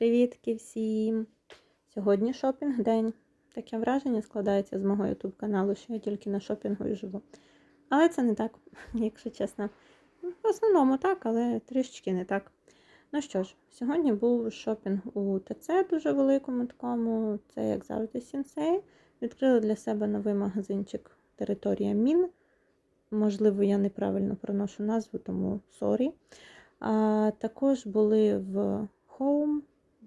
Привітки всім! Сьогодні шопінг день. Таке враження складається з мого YouTube каналу, що я тільки на шопінгу і живу. Але це не так, якщо чесно. В основному так, але трішечки не так. Ну що ж, сьогодні був шопінг у ТЦ дуже великому такому. Це, як завжди, Сінсей. Відкрили для себе новий магазинчик Територія Мін. Можливо, я неправильно проношу назву, тому сорі. Також були в Home,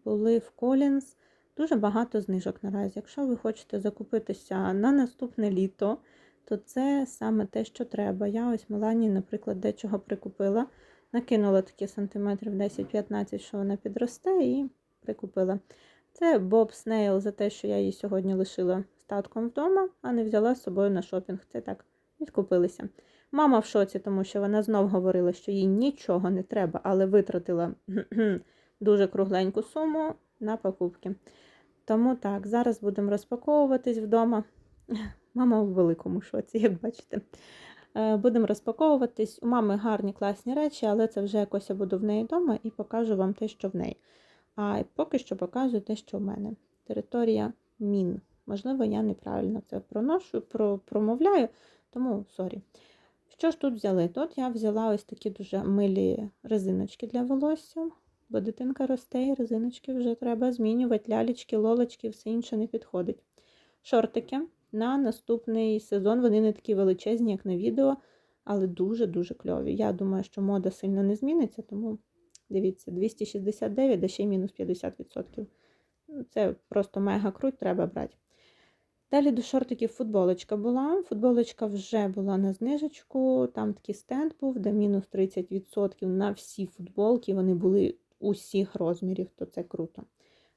були в Collins. Дуже багато знижок наразі. Якщо ви хочете закупитися на наступне літо, то це саме те, що треба. Я ось Мелані, наприклад, дечого прикупила. Накинула такі сантиметрів 10-15, що вона підросте, і прикупила. Це Боб Снейл за те, що я її сьогодні лишила статком вдома, а не взяла з собою на шопінг. Це так, відкупилися. Мама в шоці, тому що вона знов говорила, що їй нічого не треба, але витратила дуже кругленьку суму на покупки. Тому так, зараз будемо розпаковуватись вдома. Мама у великому шоці, як бачите. Е, Будемо розпаковуватись. У мами гарні класні речі, але це вже якось я буду в неї вдома і покажу вам те, що в неї. А поки що показую те, що в мене. Територія Мін. Можливо, я неправильно це проношу, про, промовляю, тому сорі. Що ж тут взяли? Тут я взяла ось такі дуже милі резиночки для волосся, бо дитинка росте, і резиночки вже треба змінювати, лялечки, лолочки, все інше не підходить. Шортики на наступний сезон вони не такі величезні, як на відео, але дуже-дуже кльові. Я думаю, що мода сильно не зміниться, тому дивіться, 269, да ще й мінус 50%. Ну, Це просто мега круть, треба брати. Далі до шортиків футболочка була. Футболочка вже була на знижечку. Там такий стенд був, де мінус 30% на всі футболки. Вони були усіх розмірів, то це круто.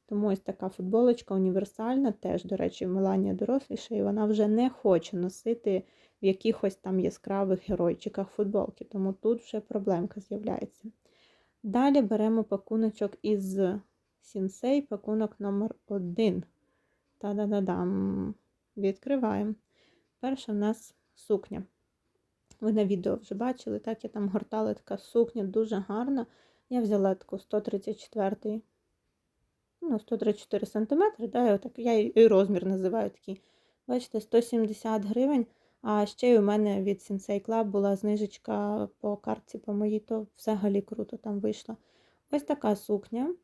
Тому ось така футболочка універсальна, теж, до речі, Меланія доросліша, і вона вже не хоче носити в якихось там яскравих геройчиках футболки, тому тут вже проблемка з'являється. Далі беремо пакуночок із Сінсей, пакунок номер 1 Та-да-да-дам. Відкриваємо. Перша в нас сукня. Ви на відео вже бачили, так я там гортала така сукня, дуже гарна. Я взяла таку 134 ну, 134 см, да, я, я і розмір називаю такий. Бачите, 170 гривень. А ще й у мене від Sensei Club була знижечка по картці по моїй, то взагалі круто там вийшла. Ось така сукня.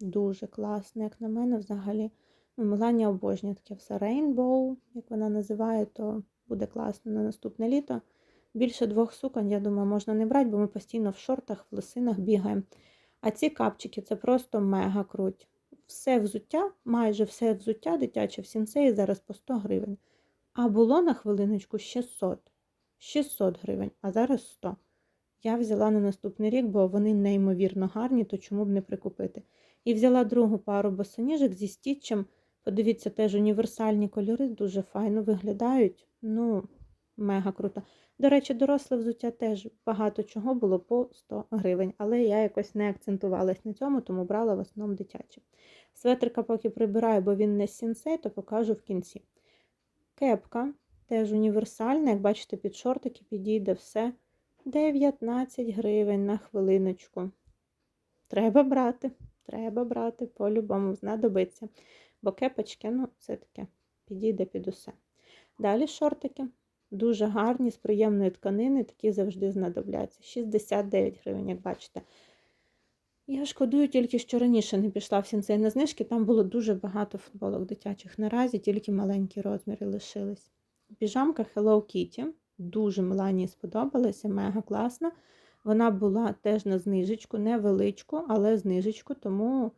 Дуже класна, як на мене, взагалі. Ну, обожнює таке все Rainbow, як вона називає, то буде класно на наступне літо. Більше двох суконь, я думаю, можна не брати, бо ми постійно в шортах, в лосинах бігаємо. А ці капчики це просто мега круть. Все взуття, майже все взуття дитяче в сінсеї зараз по 100 гривень. А було на хвилиночку 600. 600 гривень, а зараз 100. Я взяла на наступний рік, бо вони неймовірно гарні, то чому б не прикупити. І взяла другу пару босоніжок зі стічем. Подивіться, теж універсальні кольори, дуже файно виглядають. Ну, мега круто. До речі, доросле взуття теж багато чого було по 100 гривень, але я якось не акцентувалась на цьому, тому брала в основному дитяче. Светрика поки прибираю, бо він не сінсей, то покажу в кінці. Кепка теж універсальна, як бачите, під шортики підійде все. 19 гривень на хвилиночку. Треба брати, треба брати, по-любому знадобиться. Бо кепочки, ну, це таке, підійде під усе. Далі шортики. Дуже гарні, з приємної тканини, такі завжди знадобляться. 69 гривень, як бачите. Я шкодую тільки, що раніше не пішла в сінцей на знижки, там було дуже багато футболок дитячих. Наразі тільки маленькі розміри лишились. Піжамка Hello Kitty. Дуже Меланії сподобалася, мега класна. Вона була теж на знижечку, невеличку, але знижечку, тому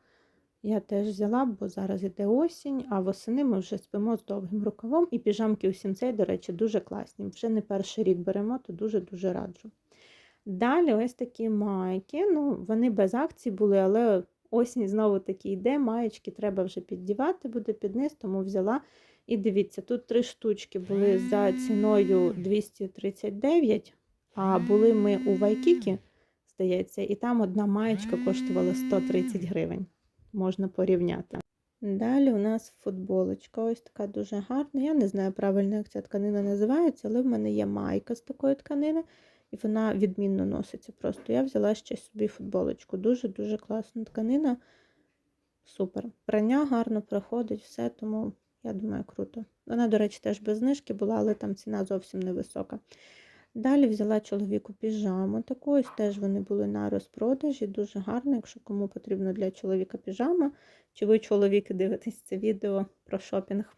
я теж взяла, бо зараз іде осінь, а восени ми вже спимо з довгим рукавом. І піжамки у сінцей, до речі, дуже класні. Вже не перший рік беремо, то дуже-дуже раджу. Далі ось такі майки. Ну, Вони без акцій були, але осінь знову таки йде. Маєчки треба вже піддівати, буде під низ, тому взяла. І дивіться, тут три штучки були за ціною 239, а були ми у Вайкікі, здається, і там одна маєчка коштувала 130 гривень. Можна порівняти. Далі у нас футболочка, ось така дуже гарна. Я не знаю правильно, як ця тканина називається, але в мене є майка з такої тканини, і вона відмінно носиться. Просто я взяла ще собі футболочку. Дуже-дуже класна тканина. супер. Прання гарно проходить, все, тому я думаю, круто. Вона, до речі, теж без знижки була, але там ціна зовсім невисока. Далі взяла чоловіку піжаму таку, теж вони були на розпродажі, дуже гарно, якщо кому потрібно для чоловіка піжама, чи ви чоловіки дивитесь це відео про шопінг.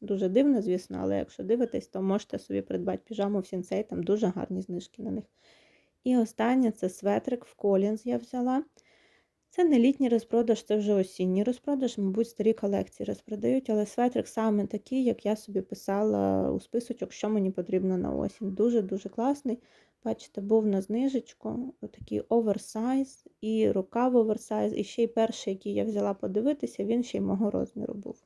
Дуже дивно, звісно, але якщо дивитесь, то можете собі придбати піжаму в сінцей, там дуже гарні знижки на них. І останнє це светрик в колінз я взяла. Це не літній розпродаж, це вже осінній розпродаж, мабуть, старі колекції розпродають, але светрик саме такий, як я собі писала у списочок, що мені потрібно на осінь. Дуже-дуже класний. Бачите, був на знижечку, отакий оверсайз, і рукав оверсайз, і ще й перший, який я взяла подивитися, він ще й мого розміру був.